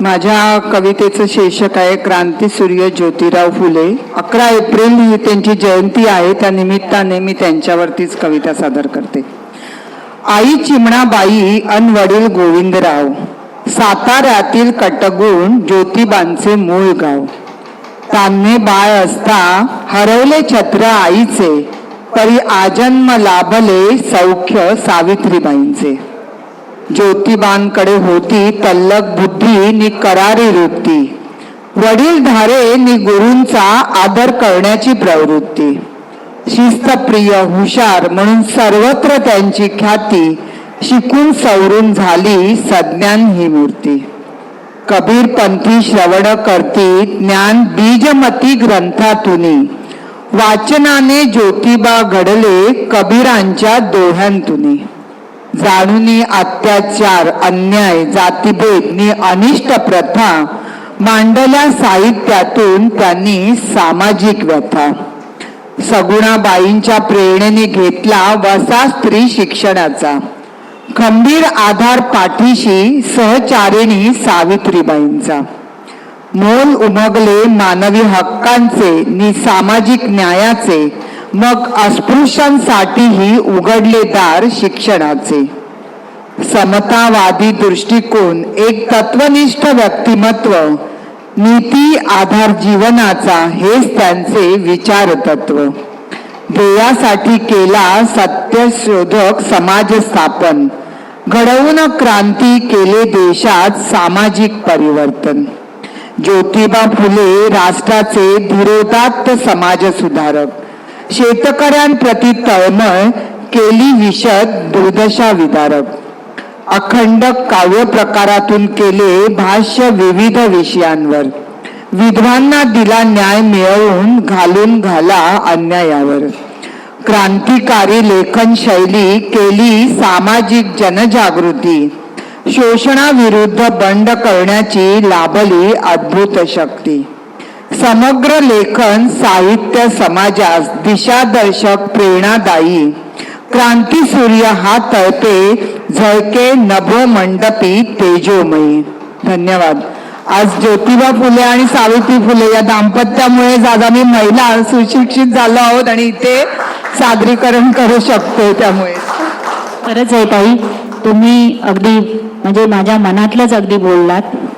माझ्या कवितेचं शीर्षक आहे क्रांती सूर्य ज्योतिराव फुले. अकरा एप्रिल ही त्यांची जयंती आहे त्या निमित्ताने मी त्यांच्यावरतीच कविता सादर करते. आई चिमणाबाई अन वडील गोविंदराव साताऱ्यातील कटगुण ज्योतिबांचे मूळ गाव. तान्हे बाळ असता हरवले छत्र आईचे तरी आजन्म लाभले सौख्य सावित्रीबाईंचे. ज्योतिबांकडे होती तल्लक बुद्धी नि करारी वृत्ती. वडील धारे नि गुरूंचा आदर करण्याची प्रवृत्ती. शिस्तप्रिय हुशार म्हणून सर्वत्र त्यांची ख्याती शिकून सवरून झाली सज्ञान ही मूर्ती. कबीर पंथी श्रवण करती ज्ञान बीजमती ग्रंथातून. वाचनाने ज्योतिबा घडले कबीरांच्या दोह्यांतुनी. जाणूनी अत्याचार अन्याय जातीभेद नि अनिष्ट प्रथा मांडल्या साहित्यातून त्यांनी सामाजिक व्यथा. सगुणाबाईंच्या प्रेरणेने घेतला वसा स्त्री शिक्षणाचा. खंबीर आधार पाठीशी सहचारिणी सावित्रीबाईंचा. मोल उमगले मानवी हक्कांचे नि सामाजिक न्यायाचे मग अस्पृश्यांसाठीही उघडले दार शिक्षणाचे. समतावादी दृष्टिकोन एक तत्वनिष्ठ व्यक्तिमत्व नीती आधार जीवनाचा हेच त्यांचे विचार तत्व ध्येयासाठी केला सत्यशोधक समाज स्थापन घडवून क्रांती केले देशात सामाजिक परिवर्तन. ज्योतिबा फुले राष्ट्राचे धीरोदात्त समाज सुधारक शेतकऱ्यांप्रती तळमळ केली विशद दुर्दशा विदारक. अखंड काव्य प्रकारातून केले भाष्य विविध विषयांवर. विधवांना दिला न्याय मिळवून घालून घाला अन्यायावर. क्रांतिकारी लेखन शैली केली सामाजिक जनजागृती. शोषणाविरुद्ध बंड करण्याची लाभली अद्भुत शक्ती. समग्र लेखन साहित्य समाजास दिशादर्शक प्रेरणादायी. क्रांती सूर्य हा तळपे झळके नभो मंडपी तेजोमयी. धन्यवाद. आज ज्योतिबा फुले आणि सावित्री फुले या दाम्पत्यामुळे जागा मी महिला सुशिक्षित झालो आहोत आणि इथे सादरीकरण करू शकतो त्यामुळे. खरंच आहे ताई तुम्ही अगदी म्हणजे माझ्या मनातलंच अगदी बोललात.